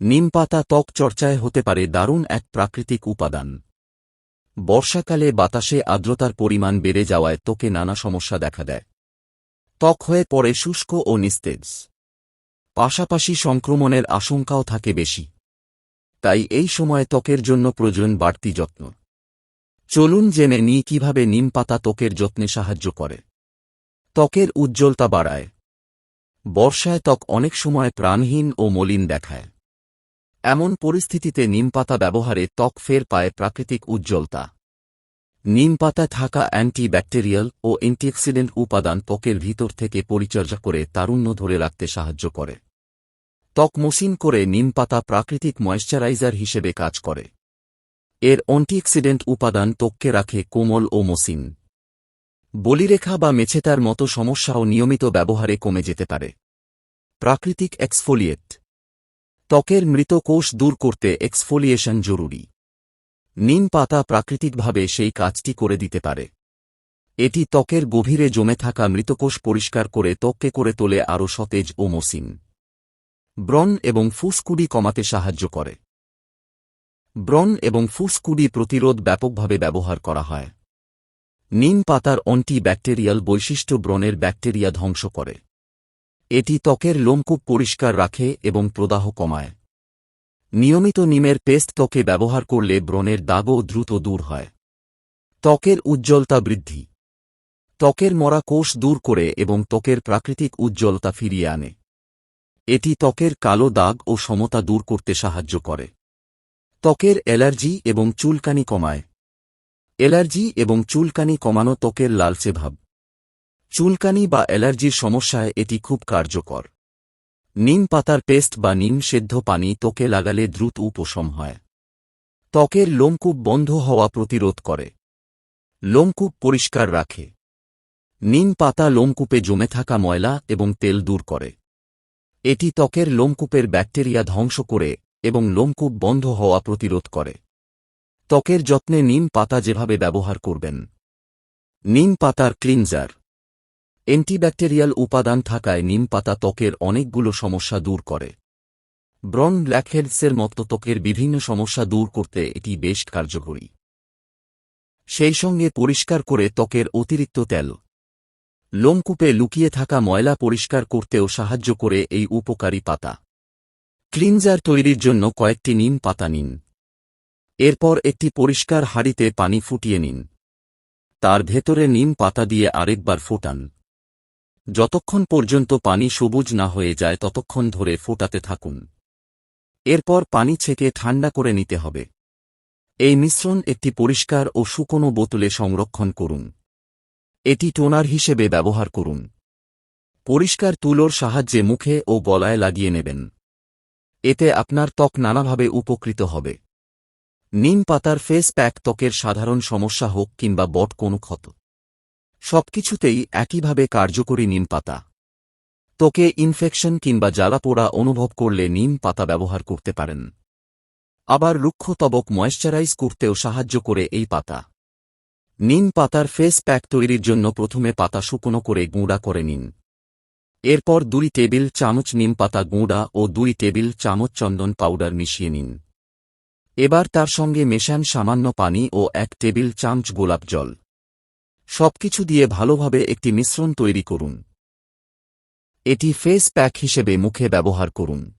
নিমপাতা ত্বক চর্চায় হতে পারে দারুণ এক প্রাকৃতিক উপাদান। বর্ষাকালে বাতাসে আর্দ্রতার পরিমাণ বেড়ে যাওয়ায় ত্বকে নানা সমস্যা দেখা দেয়। ত্বক হয়ে পড়ে শুষ্ক ও নিস্তেজ। পাশাপাশি সংক্রমণের আশঙ্কাও থাকে বেশি। তাই এই সময়ে ত্বকের জন্য প্রয়োজন বাড়তি যত্ন। চলুন জেনে নিই কীভাবে নিম পাতা ত্বকের যত্নে সাহায্য করে। ত্বকের উজ্জ্বলতা বাড়ায়। বর্ষায় ত্বক অনেক সময় প্রাণহীন ও মলিন দেখায়। এমন পরিস্থিতিতে নিমপাতা ব্যবহারে ত্বক ফের পায় প্রাকৃতিক উজ্জ্বলতা। নিমপাতায় থাকা অ্যান্টিব্যাকটেরিয়াল ও অ্যান্টিঅক্সিডেন্ট উপাদান ত্বকের ভিতর থেকে পরিচর্যা করে তারুণ্য ধরে রাখতে সাহায্য করে। ত্বক মসৃণ করে নিমপাতা প্রাকৃতিক ময়েশ্চারাইজার হিসেবে কাজ করে। এর অ্যান্টিঅক্সিডেন্ট উপাদান ত্বককে রাখে কোমল ও মসৃণ। বলিরেখা বা মেছেতার মতো সমস্যাও নিয়মিত ব্যবহারে কমে যেতে পারে। প্রাকৃতিক এক্সফোলিয়েট ত্বকের মৃত কোষ দূর করতে এক্সফোলিয়েশন জরুরি। নিম পাতা প্রাকৃতিকভাবে সেই কাজটি করে দিতে পারে। এটি ত্বকের গভীরে জমে থাকা মৃতকোষ পরিষ্কার করে ত্বককে করে তোলে আরও সতেজ ও মসৃণ। ব্রণ এবং ফুসকুডি কমাতে সাহায্য করে। ব্রণ এবং ফুসকুডি প্রতিরোধ ব্যাপকভাবে ব্যবহার করা হয়। নিম পাতার অন্টি ব্যাকটেরিয়াল বৈশিষ্ট্য ব্রণের ব্যাকটেরিয়া ধ্বংস করে। এটি ত্বকের লোমকূপ পরিষ্কার রাখে এবং প্রদাহ কমায়। নিয়মিত নিমের পেস্ট ত্বকে ব্যবহার করলে ব্রণের দাগও দ্রুত দূর হয়। ত্বকের উজ্জ্বলতা বৃদ্ধি। ত্বকের মরা কোষ দূর করে এবং ত্বকের প্রাকৃতিক উজ্জ্বলতা ফিরিয়ে আনে। এটি ত্বকের কালো দাগ ও সমতা দূর করতে সাহায্য করে। ত্বকের অ্যালার্জি এবং চুলকানি কমায়। অ্যালার্জি এবং চুলকানি কমানো ত্বকের লালচে ভাব। চুলকানি বা অ্যালার্জির সমস্যায় এটি খুব কার্যকর। নিম পাতার পেস্ট বা নিম সেদ্ধ পানি ত্বকে লাগালে দ্রুত উপশম হয়। ত্বকের লোমকূপ বন্ধ হওয়া প্রতিরোধ করে। লোমকূপ পরিষ্কার রাখে। নিম পাতা লোমকূপে জমে থাকা ময়লা এবং তেল দূর করে। এটি ত্বকের লোমকূপের ব্যাকটেরিয়া ধ্বংস করে এবং লোমকূপ বন্ধ হওয়া প্রতিরোধ করে। ত্বকের যত্নে নিম পাতা যেভাবে ব্যবহার করবেন। নিম পাতার ক্লিনজার। অ্যান্টিব্যাকটেরিয়াল উপাদান থাকায় নিম পাতা ত্বকের অনেকগুলো সমস্যা দূর করে। ব্রন ব্ল্যাকহেডসের মতো ত্বকের বিভিন্ন সমস্যা দূর করতে এটি বেশ কার্যকরী। সেই সঙ্গে পরিষ্কার করে ত্বকের অতিরিক্ত তেল। লোমকূপে লুকিয়ে থাকা ময়লা পরিষ্কার করতেও সাহায্য করে এই উপকারী পাতা। ক্লিনজার তৈরির জন্য কয়েকটি নিম পাতা নিন। এরপর একটি পরিষ্কার হাড়িতে পানি ফুটিয়ে নিন। তার ভেতরে নিম পাতা দিয়ে আরেকবার ফোটান। যতক্ষণ পর্যন্ত পানি সবুজ না হয়ে যায় ততক্ষণ ধরে ফোটাতে থাকুন। এরপর পানি ছেঁকে ঠান্ডা করে নিতে হবে। এই মিশ্রণ একটি পরিষ্কার ও শুকনো বোতলে সংরক্ষণ করুন। এটি টোনার হিসেবে ব্যবহার করুন। পরিষ্কার তুলোর সাহায্যে মুখে ও গলায় লাগিয়ে নেবেন। এতে আপনার ত্বক নানাভাবে উপকৃত হবে। নিম পাতার ফেস প্যাক ত্বকের সাধারণ সমস্যা হোক কিংবা বট কোনো ক্ষত। সবকিছুতেই একইভাবে কার্যকরী নিম পাতা। ত্বকে ইনফেকশন কিংবা জ্বালাপোড়া অনুভব করলে নিম পাতা ব্যবহার করতে পারেন। আবার রুক্ষ তবক ময়েশ্চারাইজ করতেও সাহায্য করে এই পাতা। নিম পাতার ফেস প্যাক তৈরির জন্য প্রথমে পাতা শুকনো করে গুঁড়া করে নিন। এরপর দুই টেবিল চামচ নিম পাতা গুঁড়া ও দুই টেবিল চামচ চন্দন পাউডার মিশিয়ে নিন। এবার তার সঙ্গে মেশান সামান্য পানি ও এক টেবিল চামচ গোলাপ জল। সবকিছু দিয়ে ভালোভাবে একটি মিশ্রণ তৈরি করুন। এটি ফেস প্যাক হিসেবে মুখে ব্যবহার করুন।